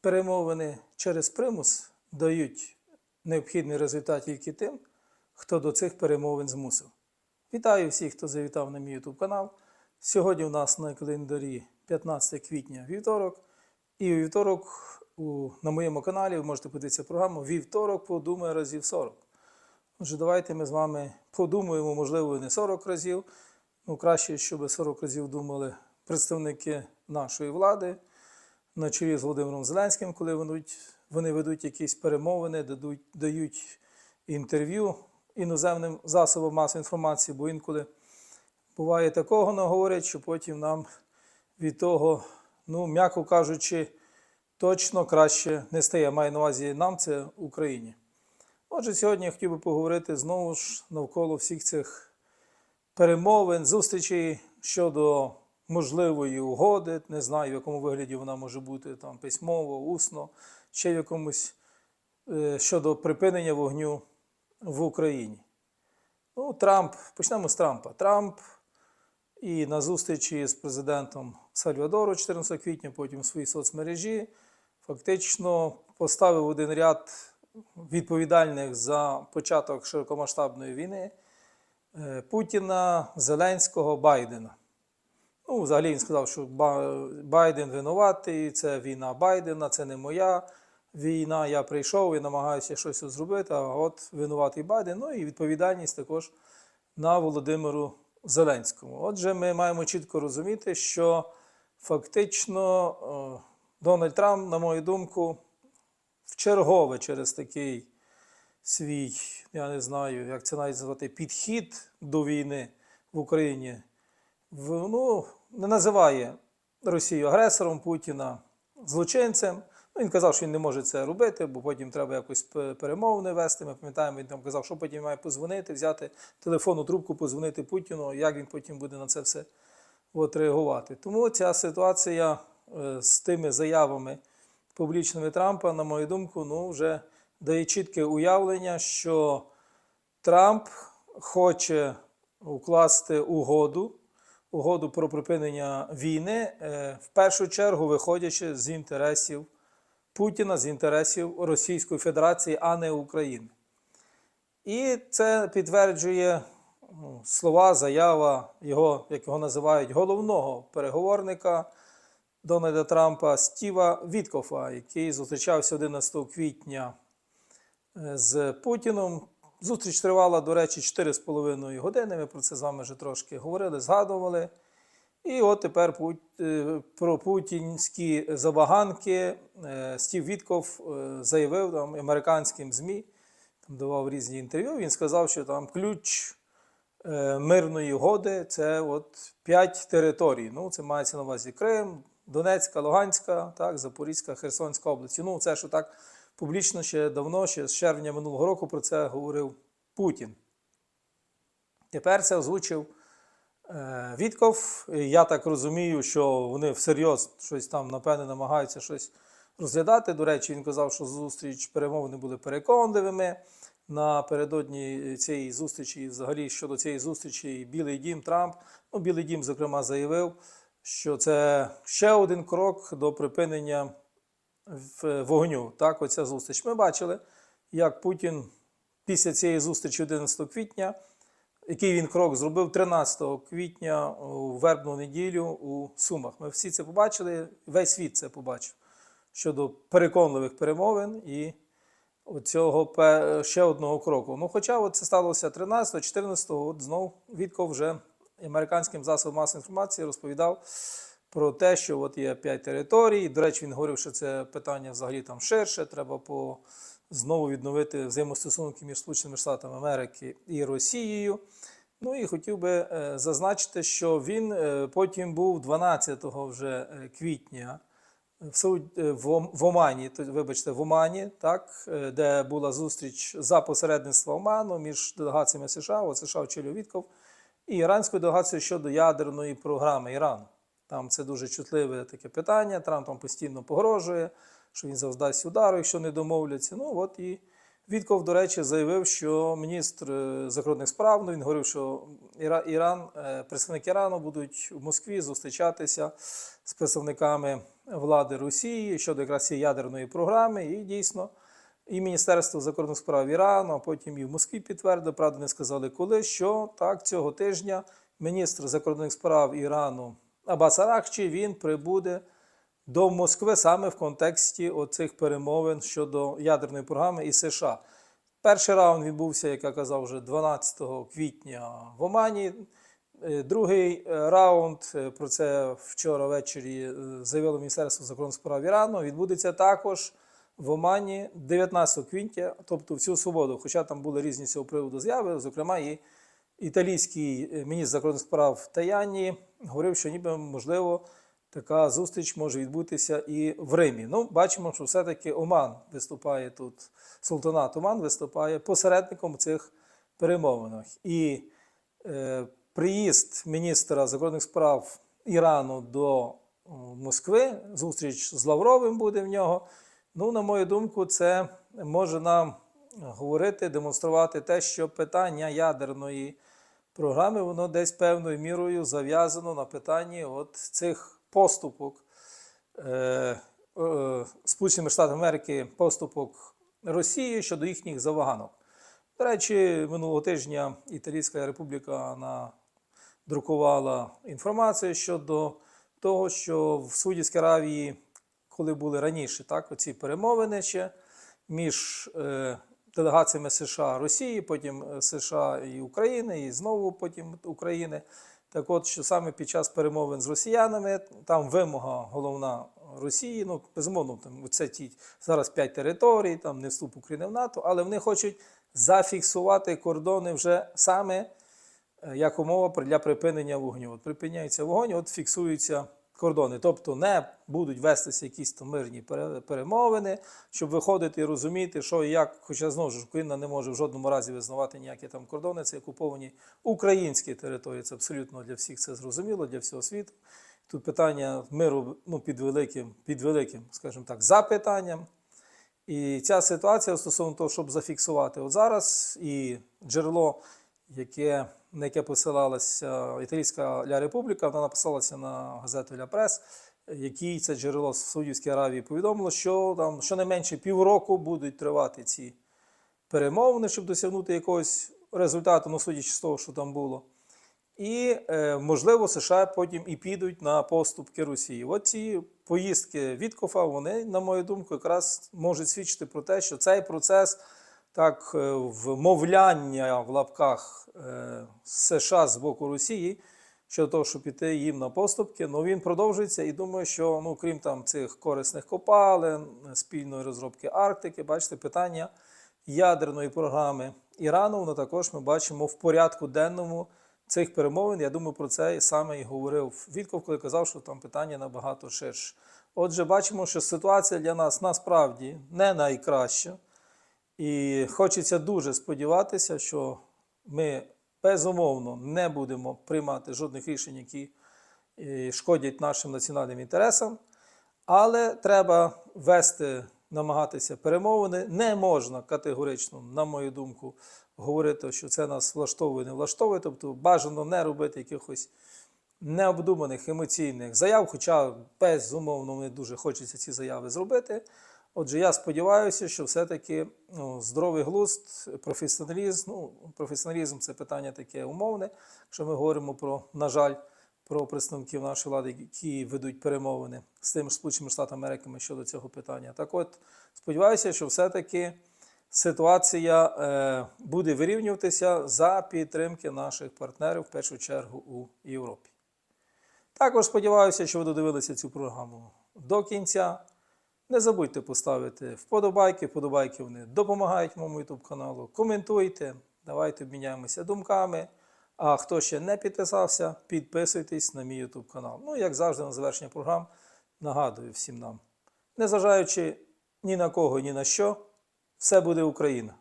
перемовини через примус дають необхідний результат тільки тим, хто до цих перемовин змусив. Вітаю всіх, хто завітав на мій YouTube канал. Сьогодні у нас на календарі 15 квітня вівторок. І у вівторок у, на моєму каналі ви можете подивитися програму Вівторок подумає разів 40. Отже, давайте ми з вами подумаємо, можливо, не 40 разів. Ну, краще, щоб 40 разів думали представники нашої влади на чолі з Володимиром Зеленським, коли вони, ведуть- якісь перемовини, дадуть, дають інтерв'ю іноземним засобам масової інформації, бо інколи буває такого наговорять, що потім нам від того, ну, м'яко кажучи, точно краще не стає. Маю на увазі нам, це Україні. Отже, сьогодні я хотів би поговорити знову ж навколо всіх цих перемовин, зустрічей щодо можливої угоди. Не знаю, в якому вигляді вона може бути там письмово, усно, ще в якомусь е, щодо припинення вогню в Україні. Ну, Трамп, почнемо з Трампа. Трамп і на зустрічі з президентом Сальвадору 14 квітня, потім в своїй соцмережі, фактично поставив один ряд відповідальних за початок широкомасштабної війни е, Путіна, Зеленського, Байдена. Ну, взагалі він сказав, що Байден винуватий, це війна Байдена, це не моя війна. Я прийшов і намагаюся щось зробити, а от винуватий Байден. Ну і відповідальність також на Володимиру Зеленському. Отже, ми маємо чітко розуміти, що фактично е, Дональд Трамп, на мою думку, вчергове через такий свій, я не знаю, як це назвати, підхід до війни в Україні, в, ну, не називає Росію агресором Путіна злочинцем. Ну, він казав, що він не може це робити, бо потім треба якось перемовини вести. Ми пам'ятаємо, він там казав, що потім має позвонити, взяти телефонну трубку, позвонити Путіну, як він потім буде на це все от, реагувати. Тому ця ситуація е, з тими заявами публічними Трампа, на мою думку, ну, вже дає чітке уявлення, що Трамп хоче укласти угоду, угоду про припинення війни, е, в першу чергу виходячи з інтересів Путіна, з інтересів Російської Федерації, а не України. І це підтверджує ну, слова, заява його, як його називають, головного переговорника Дональда Трампа Стіва Віткофа, який зустрічався 11 квітня е, з Путіном. Зустріч тривала, до речі, 4,5 години. Ми про це з вами вже трошки говорили, згадували. І от тепер е, про путінські забаганки е, Стів Вітков е, заявив там американським ЗМІ, там давав різні інтерв'ю. Він сказав, що там ключ мирної угоди це от п'ять територій. Ну, це мається на увазі Крим, Донецька, Луганська, так, Запорізька, Херсонська область. Ну, це що так публічно ще давно, ще з червня минулого року про це говорив Путін. Тепер це озвучив е, Вітков. Я так розумію, що вони всерйоз щось там, напевне, намагаються щось розглядати. До речі, він казав, що зустріч перемовини були переконливими. Напередодні цієї зустрічі, взагалі щодо цієї зустрічі, Білий Дім Трамп, ну, Білий Дім, зокрема, заявив, що це ще один крок до припинення вогню. Так, оця зустріч. Ми бачили, як Путін після цієї зустрічі 11 квітня, який він крок зробив 13 квітня у вербну неділю у Сумах. Ми всі це побачили, весь світ це побачив щодо переконливих перемовин і оцього пе- ще одного кроку. Ну, хоча от це сталося 13 14 от знов Вітков вже американським засобам масової інформації розповідав про те, що от є п'ять територій. До речі, він говорив, що це питання взагалі там ширше. Треба по знову відновити взаємостосунки між Сполученими Штатами Америки і Росією. Ну і хотів би е, зазначити, що він е, потім був 12 вже е, квітня в, Сауд... в, Омані, вибачте, в Омані, так, де була зустріч за посередництва Оману між делегаціями США, США очолював Вітков, і іранською делегацією щодо ядерної програми Ірану. Там це дуже чутливе таке питання. Трамп там постійно погрожує, що він завдасть удару, якщо не домовляться. Ну от і Вітков, до речі, заявив, що міністр е, закордонних справ, ну він говорив, що Іран, е, представники Ірану будуть в Москві зустрічатися з представниками влади Росії щодо якраз цієї ядерної програми. І дійсно, і Міністерство закордонних справ Ірану, а потім і в Москві підтвердили, правда, не сказали коли, що так цього тижня міністр закордонних справ Ірану Абас Аракчі, він прибуде до Москви саме в контексті оцих перемовин щодо ядерної програми і США. Перший раунд відбувся, як я казав, вже 12 квітня в Омані. Е, Другий е, раунд, е, про це вчора ввечері заявило Міністерство закордонних справ Ірану, відбудеться також в Омані 19 квітня, тобто в цю суботу. Хоча там були різні з цього приводу заяви, зокрема, і італійський е, міністр закордонних справ Таяні говорив, що ніби можливо така зустріч може відбутися і в Римі. Ну, бачимо, що все-таки Оман виступає тут, султанат Оман виступає посередником цих перемовинах. І е, приїзд міністра закордонних справ Ірану до Москви, зустріч з Лавровим буде в нього. Ну, на мою думку, це може нам говорити, демонструвати те, що питання ядерної програми, воно десь певною мірою зав'язано на питанні от цих поступок е, е, Сполученими Штатами Америки, поступок Росії щодо їхніх заваганок. До речі, минулого тижня Італійська Республіка надрукувала інформацію щодо того, що в Саудівській Аравії, коли були раніше так, оці перемовини ще між е, делегаціями США Росії, потім е, США і України, і знову потім України. Так от, що саме під час перемовин з росіянами, там вимога головна Росії, ну, безумовно, там це ті зараз п'ять територій, там не вступ України в НАТО, але вони хочуть зафіксувати кордони вже саме е, як умова для припинення вогню. От припиняється вогонь, от фіксуються кордони. Тобто не будуть вестися якісь там мирні пере- перемовини, щоб виходити і розуміти, що і як, хоча знову ж Україна не може в жодному разі визнавати ніякі там кордони, це окуповані українські території. Це абсолютно для всіх це зрозуміло, для всього світу. Тут питання миру ну, під великим, під великим, скажімо так, запитанням. І ця ситуація стосовно того, щоб зафіксувати от зараз, і джерело, яке, на яке посилалася Італійська Ля Републіка, вона написалася на газету Ля Прес, якій це джерело з Саудівської Аравії повідомило, що там щонайменше півроку будуть тривати ці перемовини, щоб досягнути якогось результату, ну судячи з того, що там було. І, е, можливо, США потім і підуть на поступки Росії. От ці поїздки Віткофа, вони, на мою думку, якраз можуть свідчити про те, що цей процес так е, вмовляння в лапках е, США з боку Росії щодо того, щоб піти їм на поступки, ну він продовжується. І думаю, що ну, крім там цих корисних копалин, спільної розробки Арктики, бачите, питання ядерної програми Ірану, воно також ми бачимо в порядку денному цих перемовин. Я думаю, про це саме і говорив Вітков, коли казав, що там питання набагато ширше. Отже, бачимо, що ситуація для нас насправді не найкраща. І хочеться дуже сподіватися, що ми безумовно не будемо приймати жодних рішень, які е, шкодять нашим національним інтересам. Але треба вести, намагатися перемовини. Не можна категорично, на мою думку, говорити, що це нас влаштовує, не влаштовує. Тобто бажано не робити якихось необдуманих емоційних заяв, хоча безумовно мені дуже хочеться ці заяви зробити. Отже, я сподіваюся, що все-таки ну, здоровий глузд, професіоналізм. Ну, професіоналізм це питання таке умовне. Якщо ми говоримо про, на жаль, про представників нашої влади, які ведуть перемовини з тими ж Сполученими Штатами Америки щодо цього питання. Так от, сподіваюся, що все-таки ситуація е, буде вирівнюватися за підтримки наших партнерів, в першу чергу у Європі. Також сподіваюся, що ви додивилися цю програму до кінця. Не забудьте поставити вподобайки. Вподобайки вони допомагають моєму YouTube каналу. Коментуйте, давайте обміняємося думками. А хто ще не підписався, підписуйтесь на мій YouTube канал. Ну, як завжди, на завершення програм нагадую всім нам. Незважаючи ні на кого, ні на що, все буде Україна.